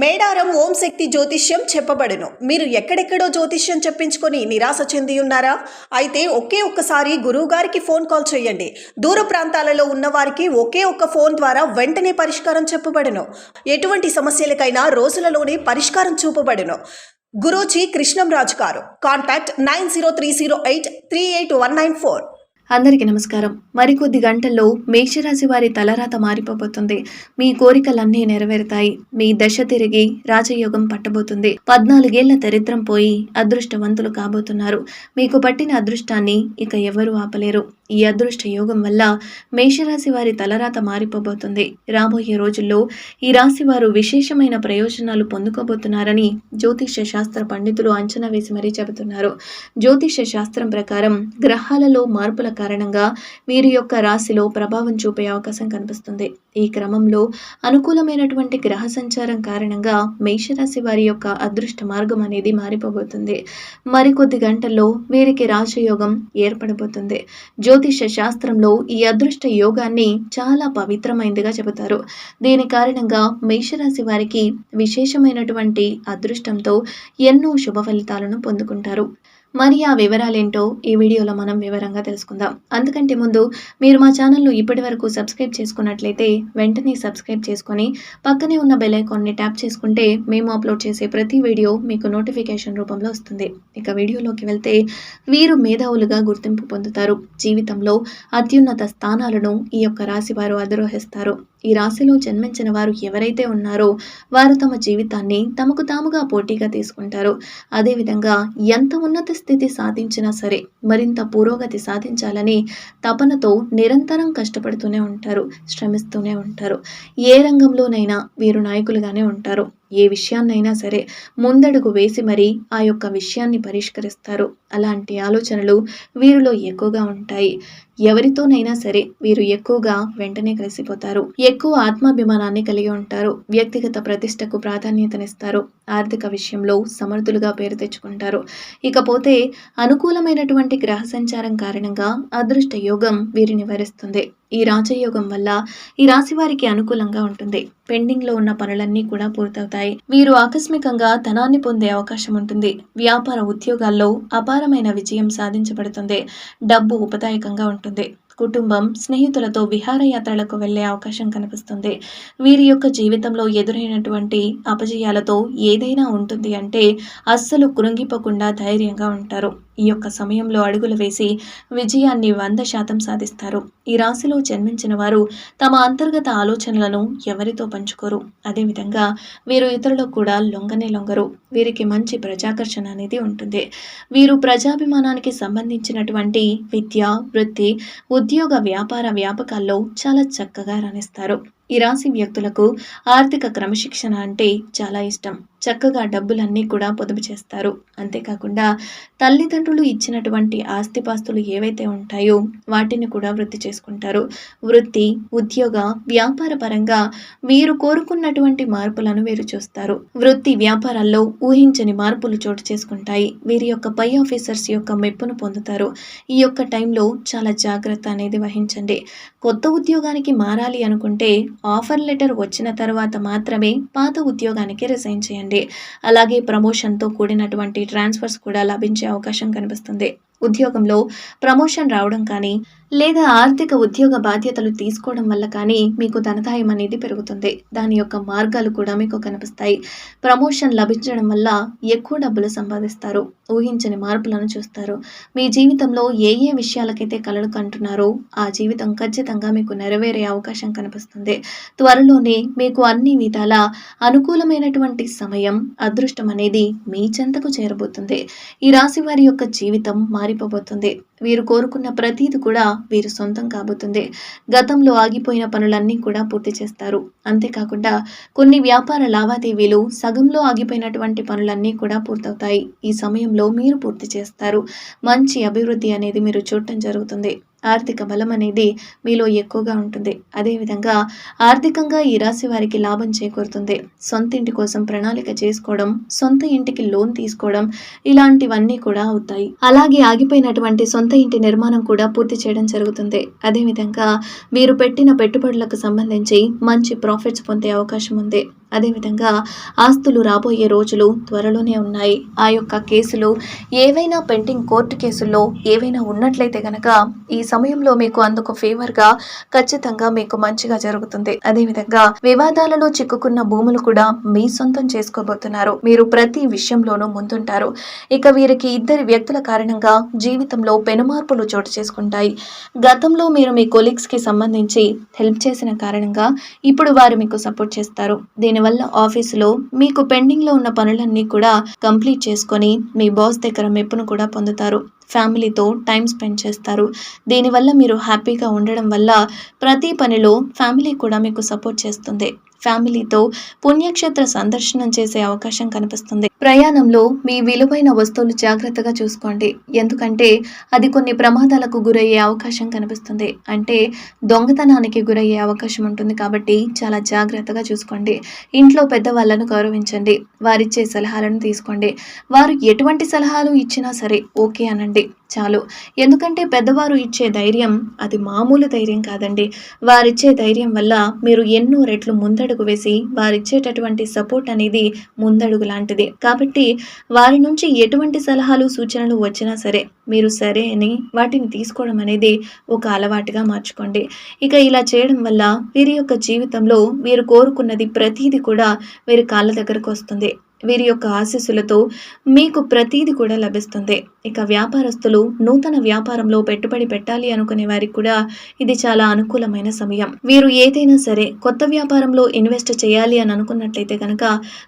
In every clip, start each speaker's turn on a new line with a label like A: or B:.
A: మేడారం ఓం శక్తి జ్యోతిష్యం చెప్పబడును. మీరు ఎక్కడెక్కడో జ్యోతిష్యం చెప్పించుకొని నిరాశ చెంది ఉన్నారా అయితే ఒకే ఒక్కసారి గురువుగారికి ఫోన్ కాల్ చేయండి. దూర ప్రాంతాలలో ఉన్నవారికి ఒకే ఒక్క ఫోన్ ద్వారా వెంటనే పరిష్కారం చెప్పబడును. ఎటువంటి సమస్యలకైనా రోజులలోనే పరిష్కారం చూపబడును. గురూజీ కృష్ణంరాజు గారు. Contact nine zero three zero eight three eight one nine four.
B: అందరికీ నమస్కారం. మరికొద్ది గంటల్లో మేషరాశి వారి తలరాత మారిపోబోతుంది. మీ కోరికలన్నీ నెరవేరుతాయి. మీ దశ తిరిగి రాజయోగం పట్టబోతుంది. పద్నాలుగేళ్ళ దరిద్రం పోయి అదృష్టవంతులు కాబోతున్నారు. మీకు పట్టిన అదృష్టాన్ని ఇక ఎవరూ ఆపలేరు. ఈ అదృష్ట యోగం వల్ల మేషరాశి వారి తలరాత మారిపోబోతుంది. రాబోయే రోజుల్లో ఈ రాశి వారు విశేషమైన ప్రయోజనాలు పొందుకోబోతున్నారని జ్యోతిష శాస్త్ర పండితులు అంచనా వేసి మరీ చెబుతున్నారు. జ్యోతిష్య శాస్త్రం ప్రకారం గ్రహాలలో మార్పుల కారణంగా వీరి యొక్క రాశిలో ప్రభావం చూపే అవకాశం కనిపిస్తుంది. ఈ క్రమంలో అనుకూలమైనటువంటి గ్రహ సంచారం కారణంగా మేషరాశి వారి యొక్క అదృష్ట మార్గం అనేది మారిపోబోతుంది. మరికొద్ది గంటల్లో వీరికి రాజయోగం ఏర్పడబోతుంది. జ్యోతిష శాస్త్రంలో ఈ అదృష్ట యోగాన్ని చాలా పవిత్రమైనదిగా చెబుతారు. దీని కారణంగా మేషరాశి వారికి విశేషమైనటువంటి అదృష్టంతో ఎన్నో శుభ ఫలితాలను పొందుకుంటారు. మరి ఆ వివరాలేంటో ఈ వీడియోలో మనం వివరంగా తెలుసుకుందాం. అందుకంటే ముందు మీరు మా ఛానల్ను ఇప్పటి వరకు సబ్స్క్రైబ్ చేసుకున్నట్లయితే వెంటనే సబ్స్క్రైబ్ చేసుకొని పక్కనే ఉన్న బెల్ ఐకాన్ని ట్యాప్ చేసుకుంటే మేము అప్లోడ్ చేసే ప్రతి వీడియో మీకు నోటిఫికేషన్ రూపంలో వస్తుంది. ఇక వీడియోలోకి వెళ్తే వీరు మేధావులుగా గుర్తింపు పొందుతారు. జీవితంలో అత్యున్నత స్థానాలను ఈ యొక్క రాశి వారు అధిరోహిస్తారు. ఈ రాశిలో జన్మించిన వారు ఎవరైతే ఉన్నారో వారు తమ జీవితాన్ని తమకు తాముగా పోటీగా తీసుకుంటారు. అదేవిధంగా ఎంత ఉన్నత స్థితి సాధించినా సరే మరింత పురోగతి సాధించాలని తపనతో నిరంతరం కష్టపడుతూనే ఉంటారు శ్రమిస్తూనే ఉంటారు. ఏ రంగంలోనైనా వీరు నాయకులుగానే ఉంటారు. ఏ విషయాన్నైనా సరే ముందడుగు వేసి మరీ ఆ యొక్క విషయాన్ని పరిష్కరిస్తారు. అలాంటి ఆలోచనలు వీరిలో ఎక్కువగా ఉంటాయి. ఎవరితోనైనా సరే వీరు ఎక్కువగా వెంటనే కలిసిపోతారు. ఎక్కువ ఆత్మాభిమానాన్ని కలిగి ఉంటారు. వ్యక్తిగత ప్రతిష్టకు ప్రాధాన్యతనిస్తారు. ఆర్థిక విషయంలో సమర్థులుగా పేరు తెచ్చుకుంటారు. ఇకపోతే అనుకూలమైనటువంటి గ్రహ సంచారం కారణంగా అదృష్ట యోగం వీరిని వరిస్తుంది. ఈ రాజయోగం వల్ల ఈ రాశి వారికి అనుకూలంగా ఉంటుంది. పెండింగ్లో ఉన్న పనులన్నీ కూడా పూర్తవుతాయి. వీరు ఆకస్మికంగా ధనాన్ని పొందే అవకాశం ఉంటుంది. వ్యాపార ఉద్యోగాల్లో అపారమైన విజయం సాధించబడుతుంది. డబ్బు ఉపదాయకంగా ఉంటుంది. కుటుంబం స్నేహితులతో విహారయాత్రలకు వెళ్ళే అవకాశం కనిపిస్తుంది. వీరి యొక్క జీవితంలో ఎదురైనటువంటి అపజయాలతో ఏదైనా ఉంటుంది అంటే అస్సలు కృంగిపోకుండా ధైర్యంగా ఉంటారు. ఈ యొక్క సమయంలో అడుగులు వేసి విజయాన్ని వంద శాతం సాధిస్తారు. ఈ రాశిలో జన్మించిన వారు తమ అంతర్గత ఆలోచనలను ఎవరితో పంచుకోరు? అదేవిధంగా వీరు ఇతరులకు కూడా లొంగనే లొంగరు. వీరికి మంచి ప్రజాకర్షణ అనేది ఉంటుంది. వీరు ప్రజాభిమానానికి సంబంధించినటువంటి విద్య వృత్తి ఉద్యోగ వ్యాపార వ్యాపకాల్లో చాలా చక్కగా రాణిస్తారు. ఈ రాశి వ్యక్తులకు ఆర్థిక క్రమశిక్షణ అంటే చాలా ఇష్టం. చక్కగా డబ్బులన్నీ కూడా పొదుపు చేస్తారు. అంతేకాకుండా తల్లిదండ్రులు ఇచ్చినటువంటి ఆస్తిపాస్తులు ఏవైతే ఉంటాయో వాటిని కూడా వృత్తి చేసుకుంటారు. వృత్తి ఉద్యోగ వ్యాపార పరంగా వీరు కోరుకున్నటువంటి మార్పులను వీరు చూస్తారు. వృత్తి వ్యాపారాల్లో ఊహించని మార్పులు చోటు చేసుకుంటాయి. వీరి యొక్క పై ఆఫీసర్స్ యొక్క మెప్పును పొందుతారు. ఈ యొక్క టైంలో చాలా జాగ్రత్త అనేది వహించండి. కొత్త ఉద్యోగానికి మారాలి అనుకుంటే ఆఫర్ లెటర్ వచ్చిన తర్వాత మాత్రమే పాత ఉద్యోగానికి రిజైన్ చేయండి. అలాగే ప్రమోషన్తో కూడినటువంటి ట్రాన్స్ఫర్స్ కూడా లభించే అవకాశం కనిపిస్తుంది. ఉద్యోగంలో ప్రమోషన్ రావడం కానీ లేదా ఆర్థిక ఉద్యోగ బాధ్యతలు తీసుకోవడం వల్ల కానీ మీకు ధనదాయం అనేది పెరుగుతుంది. దాని యొక్క మార్గాలు కూడా మీకు కనిపిస్తాయి. ప్రమోషన్ లభించడం వల్ల ఎక్కువ డబ్బులు సంపాదిస్తారు. ఊహించని మార్పులను చూస్తారు. మీ జీవితంలో ఏ ఏ విషయాలకైతే కలలు కంటున్నారో ఆ జీవితం ఖచ్చితంగా మీకు నెరవేరే అవకాశం కనిపిస్తుంది. త్వరలోనే మీకు అన్ని విధాల అనుకూలమైనటువంటి సమయం అదృష్టం అనేది మీ చెంతకు చేరబోతుంది. ఈ రాశి వారి యొక్క జీవితం మారిపోబోతుంది. వీరు కోరుకున్న ప్రతీది కూడా వీరు సొంతం కాబోతుంది. గతంలో ఆగిపోయిన పనులన్నీ కూడా పూర్తి చేస్తారు. అంతేకాకుండా కొన్ని వ్యాపార లావాదేవీలు సగంలో ఆగిపోయినటువంటి పనులన్నీ కూడా పూర్తవుతాయి. ఈ సమయంలో మీరు పూర్తి చేస్తారు. మంచి అభివృద్ధి అనేది మీరు చూడటం జరుగుతుంది. ఆర్థిక బలం అనేది మీలో ఎక్కువగా ఉంటుంది. అదేవిధంగా ఆర్థికంగా ఈ రాశి వారికి లాభం చేకూరుతుంది. సొంత ఇంటి కోసం ప్రణాళిక చేసుకోవడం సొంత ఇంటికి లోన్ తీసుకోవడం ఇలాంటివన్నీ కూడా అవుతాయి. అలాగే ఆగిపోయినటువంటి సొంత ఇంటి నిర్మాణం కూడా పూర్తి చేయడం జరుగుతుంది. అదేవిధంగా వీరు పెట్టిన పెట్టుబడులకు సంబంధించి మంచి ప్రాఫిట్స్ పొందే అవకాశం ఉంది. అదేవిధంగా ఆస్తులు రాబోయే రోజులు త్వరలోనే ఉన్నాయి. ఆ యొక్క కేసులు ఏవైనా పెండింగ్ కోర్టు కేసుల్లో ఏవైనా ఉన్నట్లయితే గనక ఈ సమయంలో మీకు అందుకు ఫేవర్గా ఖచ్చితంగా మీకు మంచిగా జరుగుతుంది. అదేవిధంగా వివాదాలలో చిక్కుకున్న భూములు కూడా మీ సొంతం చేసుకోబోతున్నారు. మీరు ప్రతి విషయంలోనూ ముందుంటారు. ఇక వీరికి ఇద్దరి వ్యక్తుల కారణంగా జీవితంలో పెనుమార్పులు చోటు చేసుకుంటాయి. గతంలో మీరు మీ కొలీగ్స్కి సంబంధించి హెల్ప్ చేసిన కారణంగా ఇప్పుడు వారు మీకు సపోర్ట్ చేస్తారు. దీని దానివల్ల ఆఫీసులో మీకు పెండింగ్లో ఉన్న పనులన్నీ కూడా కంప్లీట్ చేసుకొని మీ బాస్ దగ్గర మెప్పును కూడా పొందుతారు. ఫ్యామిలీతో టైం స్పెండ్ చేస్తారు. దీనివల్ల మీరు హ్యాపీగా ఉండడం వల్ల ప్రతి పనిలో ఫ్యామిలీ కూడా మీకు సపోర్ట్ చేస్తుంది. ఫ్యామిలీతో పుణ్యక్షేత్ర సందర్శనం చేసే అవకాశం కనిపిస్తుంది. ప్రయాణంలో మీ విలువైన వస్తువులు జాగ్రత్తగా చూసుకోండి. ఎందుకంటే అది కొన్ని ప్రమాదాలకు గురయ్యే అవకాశం కనిపిస్తుంది. అంటే దొంగతనానికి గురయ్యే అవకాశం ఉంటుంది కాబట్టి చాలా జాగ్రత్తగా చూసుకోండి. ఇంట్లో పెద్దవాళ్ళను గౌరవించండి. వారిచ్చే సలహాలను తీసుకోండి. వారు ఎటువంటి సలహాలు ఇచ్చినా సరే ఓకే అనండి. చాలు. ఎందుకంటే పెద్దవారు ఇచ్చే ధైర్యం అది మామూలు ధైర్యం కాదండి. వారిచ్చే ధైర్యం వల్ల మీరు ఎన్నో రెట్లు ముందడుగు వేసి వారిచ్చేటటువంటి సపోర్ట్ అనేది ముందడుగు లాంటిది. కాబట్టి వారి నుంచి ఎటువంటి సలహాలు సూచనలు వచ్చినా సరే మీరు సరే అని వాటిని తీసుకోవడం అనేది ఒక అలవాటుగా మార్చుకోండి. ఇక ఇలా చేయడం వల్ల వీరి యొక్క జీవితంలో మీరు కోరుకున్నది ప్రతీది కూడా వీరి కాళ్ళ దగ్గరకు వస్తుంది. వీరి యొక్క ఆశీస్సులతో మీకు ప్రతీది కూడా లభిస్తుంది. ఇక వ్యాపారస్తులు నూతన వ్యాపారంలో పెట్టుబడి పెట్టాలి అనుకునే వారికి కూడా ఇది చాలా అనుకూలమైన సమయం. వీరు ఏదైనా సరే కొత్త వ్యాపారంలో ఇన్వెస్ట్ చేయాలి అని అనుకున్నట్లయితే కనుక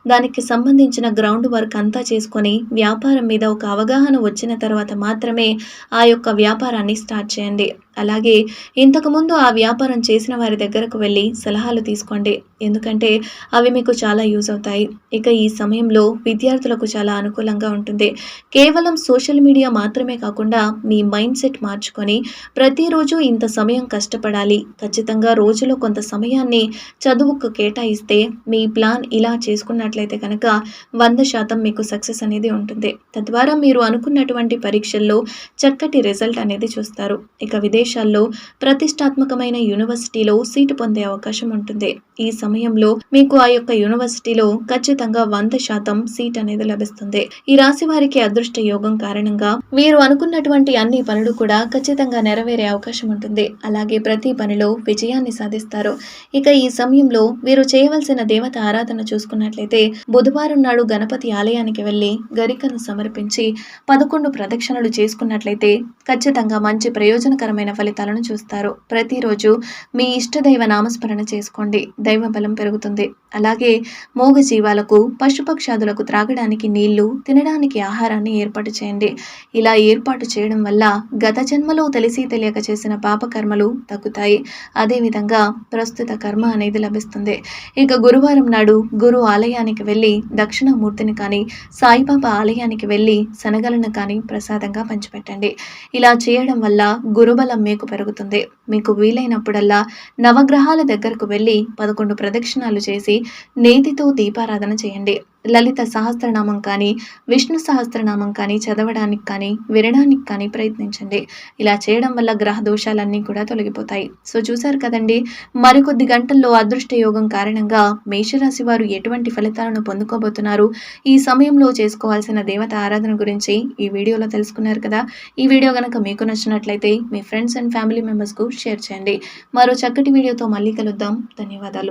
B: దానికి సంబంధించిన గ్రౌండ్ వర్క్ అంతా చేసుకొని వ్యాపారం మీద ఒక అవగాహన వచ్చిన తర్వాత మాత్రమే ఆ యొక్క వ్యాపారాన్ని స్టార్ట్ చేయండి. అలాగే ఇంతకుముందు ఆ వ్యాపారం చేసిన వారి దగ్గరకు వెళ్ళి సలహాలు తీసుకోండి. ఎందుకంటే అవి మీకు చాలా యూజ్ అవుతాయి. ఇక ఈ సమయంలో విద్యార్థులకు చాలా అనుకూలంగా ఉంటుంది. కేవలం సోషల్ మీడియా మాత్రమే కాకుండా మీ మైండ్ సెట్ మార్చుకొని ప్రతిరోజు ఇంత సమయం కష్టపడాలి. ఖచ్చితంగా రోజులో కొంత సమయాన్ని చదువుకు కేటాయిస్తే మీ ప్లాన్ ఇలా చేసుకున్నట్లయితే కనుక వంద శాతం మీకు సక్సెస్ అనేది ఉంటుంది. తద్వారా మీరు అనుకున్నటువంటి పరీక్షల్లో చక్కటి రిజల్ట్ అనేది చూస్తారు. ఇక విదేశాల్లో ప్రతిష్టాత్మకమైన యూనివర్సిటీలో సీటు పొందే అవకాశం ఉంటుంది. ఈ సమయంలో మీకు ఆ యొక్క యూనివర్సిటీలో ఖచ్చితంగా వంద శాతం సీట్ అనేది లభిస్తుంది. ఈ రాశి వారికి అదృష్ట యోగం కారణంగా మీరు అనుకున్నటువంటి అన్ని పనులు కూడా ఖచ్చితంగా నెరవేరే అవకాశం ఉంటుంది. అలాగే ప్రతి పనిలో విజయాన్ని సాధిస్తారు. ఇక ఈ సమయంలో వీరు చేయవలసిన దేవత ఆరాధన చూసుకున్నట్లయితే బుధవారం నాడు గణపతి ఆలయానికి వెళ్ళి గరికను సమర్పించి పదకొండు ప్రదక్షిణలు చేసుకున్నట్లయితే ఖచ్చితంగా మంచి ప్రయోజనకరమైన ఫలితాలను చూస్తారు. ప్రతిరోజు మీ ఇష్టదైవ నామస్మరణ చేసుకోండి. దైవ బలం పెరుగుతుంది. అలాగే మూగ జీవాలకు పశుపక్షాదులకు త్రాగడానికి నీళ్ళు తినడానికి ఆహారాన్ని ఏర్పాటు చేయండి. ఇలా ఏర్పాటు చేయడం వల్ల గత జన్మలో తెలిసి తెలియక చేసిన పాపకర్మలు తగ్గుతాయి. అదేవిధంగా ప్రస్తుత కర్మ అనేది లభిస్తుంది. ఇక గురువారం నాడు గురు ఆలయానికి వెళ్ళి దక్షిణామూర్తిని కానీ సాయిబాబా ఆలయానికి వెళ్ళి శనగలను కానీ ప్రసాదంగా పంచిపెట్టండి. ఇలా చేయడం వల్ల గురుబలం మీకు పెరుగుతుంది. మీకు వీలైనప్పుడల్లా నవగ్రహాల దగ్గరకు వెళ్ళి పదకొండు ప్రదక్షిణాలు చేసి నేతితో దీపారాధన చేయండి. లలిత సహస్రనామం కానీ విష్ణు సహస్రనామం కానీ చదవడానికి కానీ వినడానికి కానీ ప్రయత్నించండి. ఇలా చేయడం వల్ల గ్రహ దోషాలన్నీ కూడా తొలగిపోతాయి. సో చూశారు కదండి? మరికొద్ది గంటల్లో అదృష్ట యోగం కారణంగా మేషరాశి వారు ఎటువంటి ఫలితాలను పొందుకోబోతున్నారు? ఈ సమయంలో చేసుకోవాల్సిన దేవత ఆరాధన గురించి ఈ వీడియోలో తెలుసుకున్నారు కదా? ఈ వీడియో కనుక మీకు నచ్చినట్లయితే మీ ఫ్రెండ్స్ అండ్ ఫ్యామిలీ మెంబర్స్కు షేర్ చేయండి. మరో చక్కటి వీడియోతో మళ్ళీ కలుద్దాం. ధన్యవాదాలు.